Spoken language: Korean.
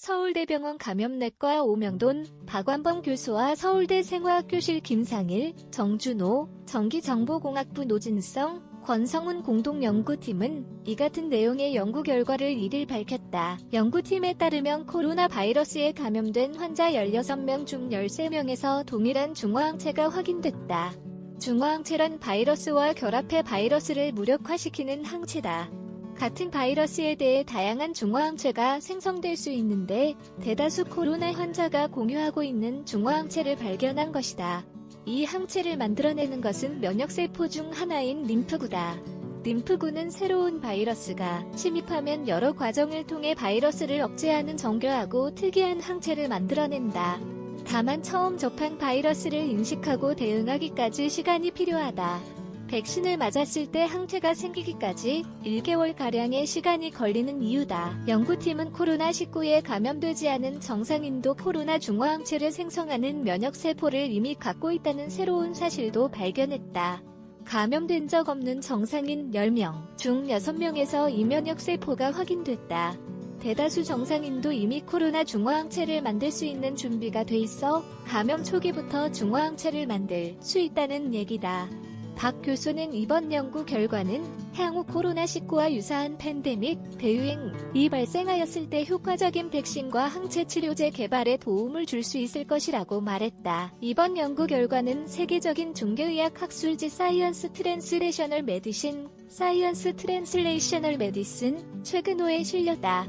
서울대병원 감염내과 오명돈, 박완범 교수와 서울대 생화학교실 김상일, 정준호, 전기정보공학부 노진성, 권성훈 공동연구팀은 이 같은 내용의 연구 결과를 1일 밝혔다. 연구팀에 따르면 코로나 바이러스에 감염된 환자 16명 중 13명에서 동일한 중화항체가 확인됐다. 중화항체란 바이러스와 결합해 바이러스를 무력화시키는 항체다. 같은 바이러스에 대해 다양한 중화항체가 생성될 수 있는데 대다수 코로나 환자가 공유하고 있는 중화항체를 발견한 것이다. 이 항체를 만들어내는 것은 면역세포 중 하나인 림프구다. 림프구는 새로운 바이러스가 침입하면 여러 과정을 통해 바이러스를 억제하는 정교하고 특이한 항체를 만들어낸다. 다만 처음 접한 바이러스를 인식하고 대응하기까지 시간이 필요하다. 백신을 맞았을 때 항체가 생기기까지 1개월가량의 시간이 걸리는 이유다. 연구팀은 코로나19에 감염되지 않은 정상인도 코로나 중화항체를 생성하는 면역세포를 이미 갖고 있다는 새로운 사실도 발견했다. 감염된 적 없는 정상인 10명 중 6명에서 이 면역세포가 확인됐다. 대다수 정상인도 이미 코로나 중화항체를 만들 수 있는 준비가 돼 있어 감염 초기부터 중화항체를 만들 수 있다는 얘기다. 박 교수는 이번 연구 결과는 향후 코로나19와 유사한 팬데믹, 대유행이 발생하였을 때 효과적인 백신과 항체 치료제 개발에 도움을 줄 수 있을 것이라고 말했다. 이번 연구 결과는 세계적인 중개의학 학술지 사이언스 트랜스레셔널 메디신, 사이언스 트랜슬레이셔널 메디슨 최근호에 실렸다.